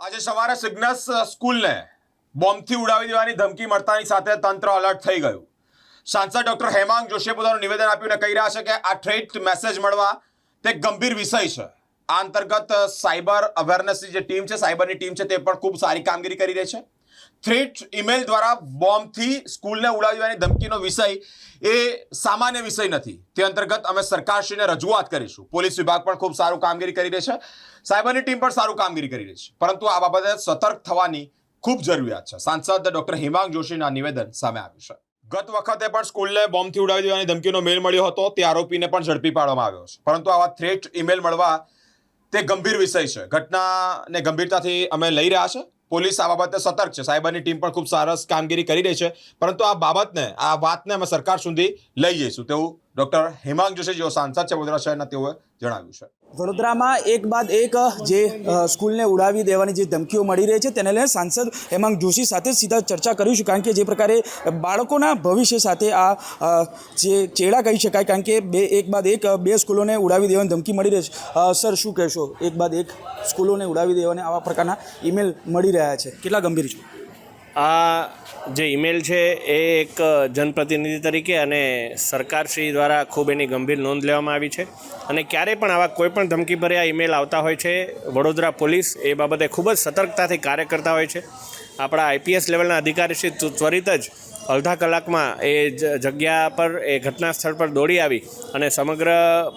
આજે સવારે સિગ્નસ સ્કૂલને બોમ્બથી ઉડાવી દેવાની ધમકી મળતાની સાથે તંત્ર અલર્ટ થઈ ગયું. સાંસદ ડોક્ટર હેમાંગ જોશીએ પોતાનું નિવેદન આપ્યું અને કહી રહ્યા છે કે આ થ્રેટ મેસેજ મળવા તે ગંભીર વિષય છે. આ અંતર્ગત સાયબર અવેરનેસની જે ટીમ છે, સાયબરની ટીમ છે, તે પણ ખૂબ સારી કામગીરી કરી રહી છે. થ્રેટ ઈમેલ દ્વારા બોમ્બથી સ્કૂલને ઉડાવી દેવાની ધમકીનો વિષય એ સામાન્ય વિષય નથી. તે અંતર્ગત અમે સરકારશ્રીને રજૂઆત કરીશું. પોલીસ વિભાગ પણ ખૂબ સારું કામગીરી કરી રહી છે. સાયબરની ટીમ પણ સારું કામગીરી કરી રહી છે. પરંતુ આ બાબતે સતર્ક થવાની ખૂબ જરૂરિયાત છે. સાંસદ ડોક્ટર હિમાંગ જોશીના નિવેદન સામે આવ્યું છે. ગત વખતે પણ સ્કૂલને બોમ્બથી ઉડાવી દેવાની ધમકીનો મેલ મળ્યો હતો. તે આરોપીને પણ ઝડપી પાડવામાં આવ્યો છે. પરંતુ આવા થ્રેટ ઈમેલ મળવા તે ગંભીર વિષય છે. ઘટનાને ગંભીરતાથી અમે લઈ રહ્યા છે. પોલીસ આ બાબતે સતર્ક છે. સાયબરની ટીમ પણ ખૂબ સરસ કામગીરી કરી રહી છે. પરંતુ આ બાબતને, આ વાતને અમે સરકાર સુધી લઈ જઈશું તેવું ડોક્ટર હેમાંગ જોશી, જેઓ સાંસદ છે, વડોદરા શહેરના, તેઓએ જણાવ્યું છે. વડોદરામાં એક બાદ એક જે સ્કૂલને ઉડાવી દેવાની જે ધમકીઓ મળી રહી છે, તેને લઈને સાંસદ હેમાંગ જોશી સાથે સીધા ચર્ચા કરીશું, કારણ કે જે પ્રકારે બાળકોના ભવિષ્ય સાથે આ જે ચેડા કહી શકાય, કારણ કે બે, એક બાદ એક બે સ્કૂલોને ઉડાવી દેવાની ધમકી મળી રહી છે. સર, શું કહેશો? એક બાદ એક સ્કૂલોને ઉડાવી દેવાને આવા પ્રકારના ઈમેલ મળી રહ્યા છે. કેટલા ગંભીર છે? આ જે ઈમેલ છે એ એક જનપ્રતિનિધિ તરીકે અને સરકારશ્રી દ્વારા ખૂબ એની ગંભીર નોંધ લેવામાં આવી છે. અને ક્યારેય પણ આવા કોઈપણ ધમકીભર્યા ઈમેલ આવતા હોય છે, વડોદરા પોલીસ એ બાબતે ખૂબ જ સતર્કતાથી કાર્ય કરતા હોય છે. આપણા આઈપીએસ લેવલના અધિકારી શ્રી ત્વરિત જ અડધા કલાકમાં એ જગ્યા પર, એ ઘટના સ્થળ પર દોડી આવી અને સમગ્ર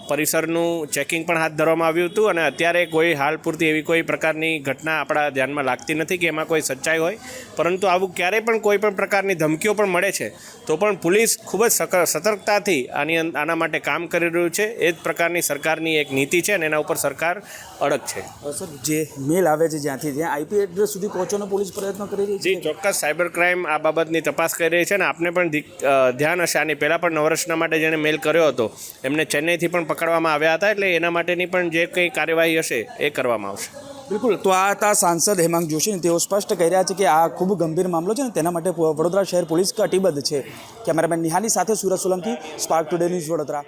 પરિસરનું ચેકિંગ પણ હાથ ધરવામાં આવ્યું હતું અને અત્યારે કોઈ હાલ પૂરતી એવી કોઈ પ્રકારની ઘટના આપણા ધ્યાનમાં લાગતી નથી કે એમાં કોઈ સચ્ચાઈ હોય. પરંતુ આવું ક્યારેય પણ કોઈ પણ પ્રકારની ધમકીઓ પણ મળે છે, તો પણ પોલીસ ખૂબ જ સતર્કતાથી આની આના માટે કામ કરી રહ્યું છે. એ જ પ્રકારની સરકારની એક નીતિ છે અને એના ઉપર સરકાર અડગ છે. સર, જે મેલ આવે છે જ્યાંથી, ત્યાં આઈપી એડ્રેસ સુધી પહોંચવાનો પોલીસ પ્રયત્ન કરી રહી છે. જી ચોક્કસ સાયબર ક્રાઇમ આ બાબતની તપાસ કરી રહી છે અને આપને પણ ધ્યાન હશે. આની પહેલાં પણ નવરચના માટે જેણે મેલ કર્યો હતો એમને ચેન્નઈથી પણ પકડવામાં આવ્યા હતા એટલે એના માટેની પણ જે કંઈ કાર્યવાહી હશે એ કરવામાં આવશે. બિલકુલ. તો આ હતા સાંસદ હેમાંગ જોશી તેઓ સ્પષ્ટ કહી રહ્યા છે કે આ ખૂબ ગંભીર મામલો છે ને તેના માટે વડોદરા શહેર પોલીસ કટિબદ્ધ છે. કેમેરામેન નિહાની સાથે Surat Solanki spark today news Vadodara.